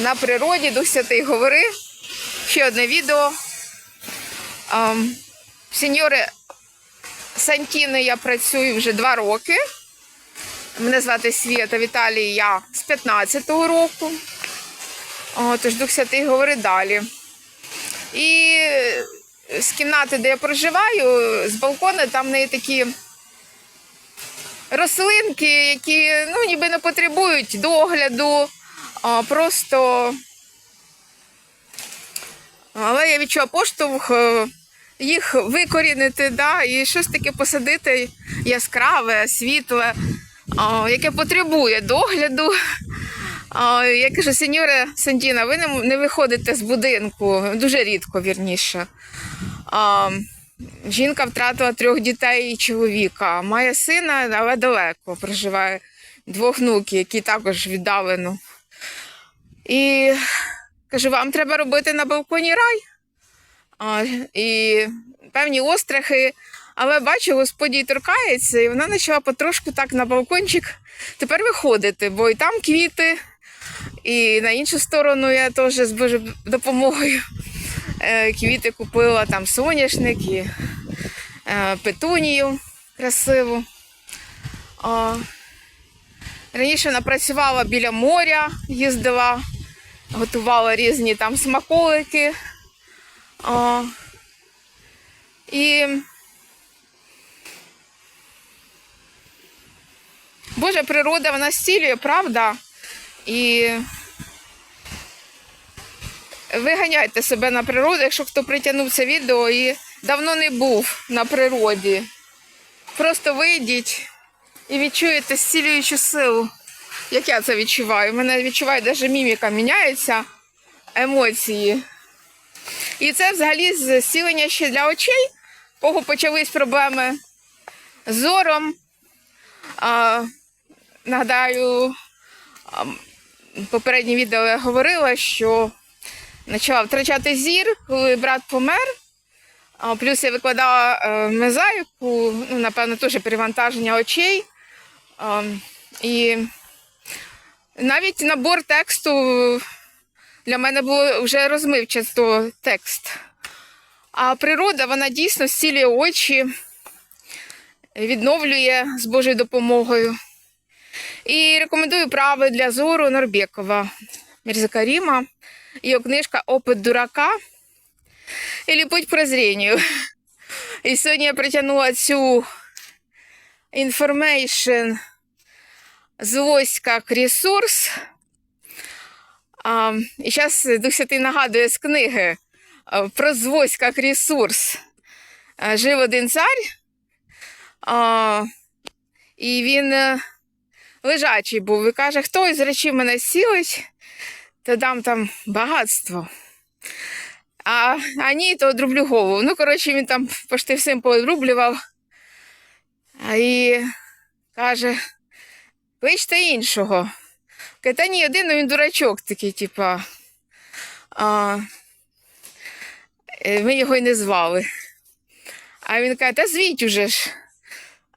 на природі, Дух Святий говорив. Ще одне відео. Ем, Сеньори Сантіни я працюю вже два роки. Мене звати Свята Віталій, я з 15-го року. О, тож Дух Святий говорить далі. І з кімнати, де я проживаю, з балкона, там в неї такі рослинки, які ну, ніби не потребують догляду, а просто. Але я відчула поштовх е, їх викорінити, да, і щось таке посадити яскраве, світле, а, яке потребує догляду. А, Я кажу, сеньоре Сантіна, ви не, не виходите з будинку, дуже рідко, вірніше. А, жінка втратила трьох дітей і чоловіка. Має сина, але далеко проживає двох внуків, які також віддалено. І кажу, вам треба робити на балконі рай. А, і певні острахи. Але бачу, господі торкається, і вона почала потрошку так на балкончик тепер виходити, бо і там квіти, і на іншу сторону я теж з Божою допомогою е, квіти купила, там соняшник і е, петунію красиву. Раніше вона працювала біля моря, їздила, готувала різні там смаколики. А, і Божа природа, вона зцілює, правда? І виганяйте себе на природу, якщо хто притягнув це відео і давно не був на природі. Просто вийдіть і відчуєте зцілюючу силу. Як я це відчуваю. У мене відчуває, навіть міміка міняється, емоції. І це взагалі зцілення ще для очей, кого почались проблеми з зором. А, нагадаю, попереднє відео я говорила, що почала втрачати зір, коли брат помер. Плюс я викладала е, мозаїку, ну, напевно, теж перевантаження очей. І навіть набор тексту для мене було вже розмивчасто текст. А природа, вона дійсно зцілює очі, відновлює з Божою допомогою. І рекомендую прави для зору Норбекова Мірзакаріма. Його книжка Опит дурака і к прозрінню. І сьогодні я притягнула цю information з ось як ресурс. А, і зараз Дух Святий нагадує з книги про звозь як ресурс. Жив один цар, а, і він е, лежачий був і каже, хто із речей мене сілить, то дам там багатство. А, а ні, то одрублю голову. Ну, коротше, він там пошти всім поодрублював. І каже, кличте іншого. Каже, ні, один, ну він дурачок такий, типа. А, е, ми його й не звали. А він каже, та звіть уже ж.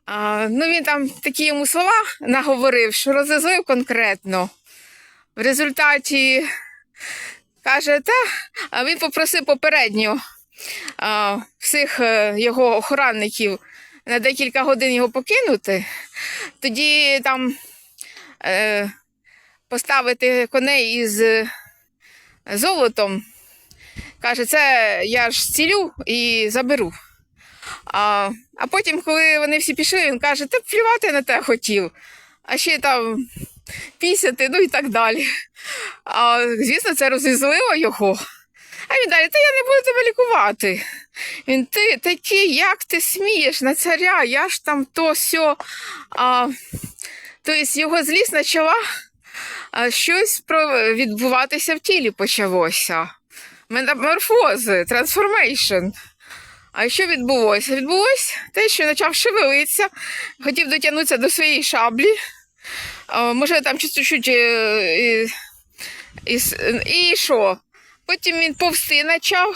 А, ну він там такі йому слова наговорив, що розізлив конкретно. В результаті каже, та, а він попросив попередньо а, всіх е, його охранників на декілька годин його покинути. Тоді там е, поставити коней із е, золотом. Каже, це я ж цілю і заберу. А, а потім, коли вони всі пішли, він каже, та плювати на те хотів, а ще там пісяти, ну і так далі. А, звісно, це розізлило його. А він далі, та я не буду тебе лікувати. Він ти такий, як ти смієш на царя, я ж там то сьо. А, тобто його злість почала а, щось відбуватися в тілі почалося. Метаморфози, трансформейшн. А що відбулося? Відбулося те, що почав шевелитися, хотів дотягнутися до своєї шаблі. Може, там чуть-чуть. е, І, і, і що? Потім він повсти почав.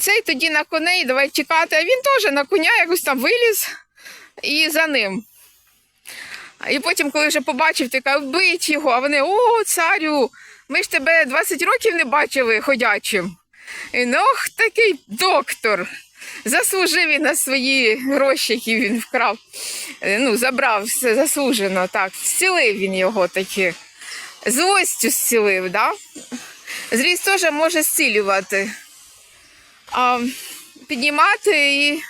Цей тоді на коней, давай тікати, а він теж на коня якось там виліз і за ним. І потім, коли вже побачив, ти каже, вбить його, а вони, о, царю, ми ж тебе 20 років не бачили ходячим. І ну, ох, такий доктор. Заслужив він на свої гроші, які він вкрав. Е, Ну, забрав все заслужено, так. Зцілив він його таки. Злостю зцілив, да? Зріст теж може зцілювати. А, піднімати і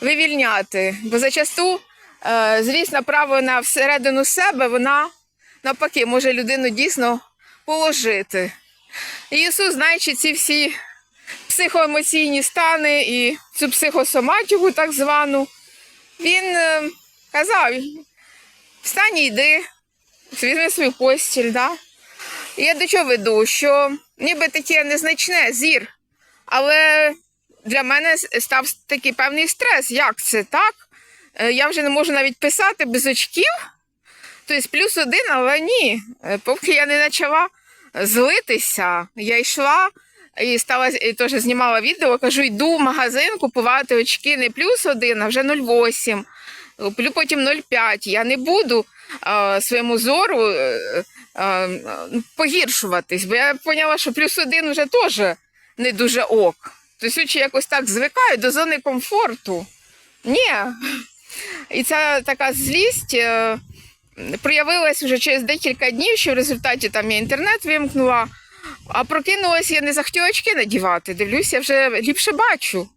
вивільняти. Бо зачасту е, зріст направлена всередину себе, вона навпаки може людину дійсно положити. І Ісус, знаючи ці всі психоемоційні стани і цю психосоматику, так звану, він е, казав: встань йди, візьми свою постіль. Да? І я до чого веду, що ніби таке незначне зір, але для мене став такий певний стрес. Як це так? Е, Я вже не можу навіть писати без очків. Тобто плюс один, але ні. Е, Поки я не почала злитися, я йшла і стала і теж знімала відео, кажу, йду в магазин купувати очки не плюс один, а вже 0,8, куплю потім 0,5. Я не буду а, своєму зору е, а, погіршуватись, бо я поняла, що плюс один вже теж не дуже ок. Тобто очі якось так звикають до зони комфорту. Ні. І ця така злість е, проявилась вже через декілька днів, що в результаті там я інтернет вимкнула, а прокинулась, я не захотіла очки надівати. Дивлюся, вже ліпше бачу.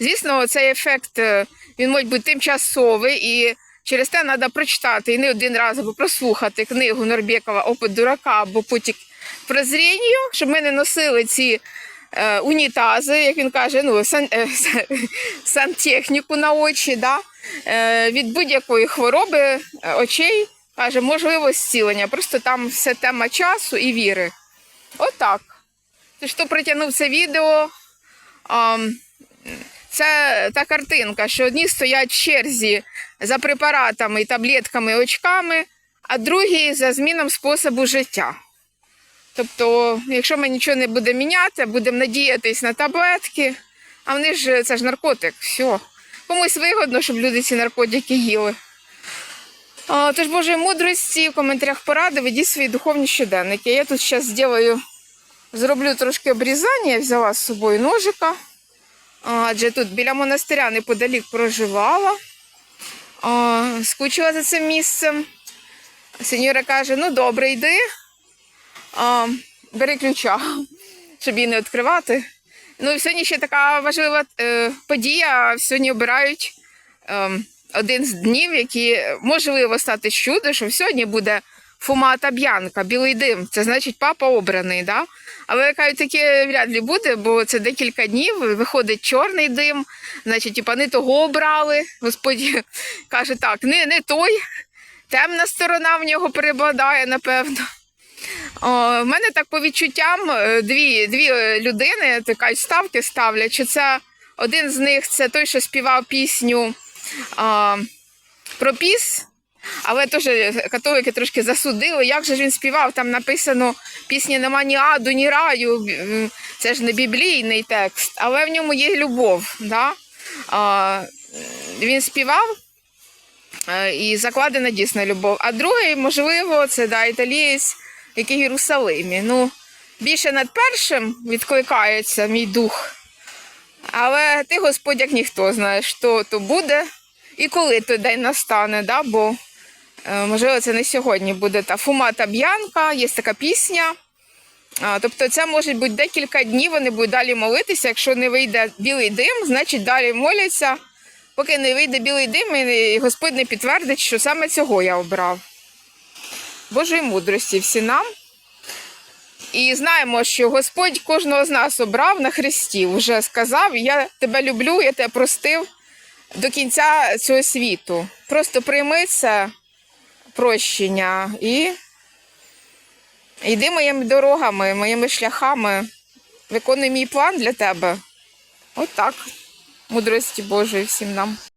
Звісно, цей ефект е, він може бути тимчасовий і через те треба прочитати і не один раз або прослухати книгу Норбєкова Опит дурака або путік прозрінню, щоб ми не носили ці е, унітази, як він каже, ну, сан, сантехніку на очі, да? Е, від будь-якої хвороби е, очей, каже, можливо зцілення. Просто там все тема часу і віри. Отак. Ти хто притягнув це відео? Це та картинка, що одні стоять в черзі за препаратами, таблетками, очками, а другі за зміном способу життя. Тобто, якщо ми нічого не будемо міняти, будемо надіятись на таблетки, а вони ж це ж наркотик, все. Комусь вигодно, щоб люди ці наркотики їли. А, тож Божої мудрості в коментарях поради ведіть свої духовні щоденники. Я тут зараз зроблю, зроблю трошки обрізання, я взяла з собою ножика. Адже тут біля монастиря неподалік проживала. А, скучила за цим місцем. Сеньора каже: ну добре, йди, а, бери ключа, щоб її не відкривати. Ну, і сьогодні ще така важлива е, подія. Сьогодні обирають е, один з днів, які можливо стати чудо, що сьогодні буде фумата б'янка, білий дим. Це значить папа обраний. Да? Але кажуть, таке вряд ли буде, бо це декілька днів, виходить чорний дим, значить, типа не того обрали. Господь каже, так, не, не той, темна сторона в нього перебладає, напевно. В мене так по відчуттям е, дві, дві е, людини така ставки ставлять, що це один з них це той, що співав пісню а, про піс, але теж католики трошки засудили. Як же ж він співав? Там написано пісні нема ні аду, ні раю. Це ж не біблійний текст, але в ньому є любов. Да? А, він співав. е, І закладена дійсно любов. А другий, можливо, це да, італієць, який в Єрусалимі. Ну, більше над першим відкликається мій дух. Але ти, Господь, як ніхто знаєш, що то буде і коли той день настане, да? бо е, можливо це не сьогодні буде та фумата б'янка, є така пісня. Тобто це може бути декілька днів, вони будуть далі молитися. Якщо не вийде білий дим, значить далі моляться, поки не вийде білий дим, і Господь не підтвердить, що саме цього я обрав. Божої мудрості всі нам. І знаємо, що Господь кожного з нас обрав на Христі, вже сказав, я тебе люблю, я тебе простив до кінця цього світу. Просто прийми це прощення і йди моїми дорогами, моїми шляхами, виконуй мій план для тебе. Отак. Мудрості Божої всім нам.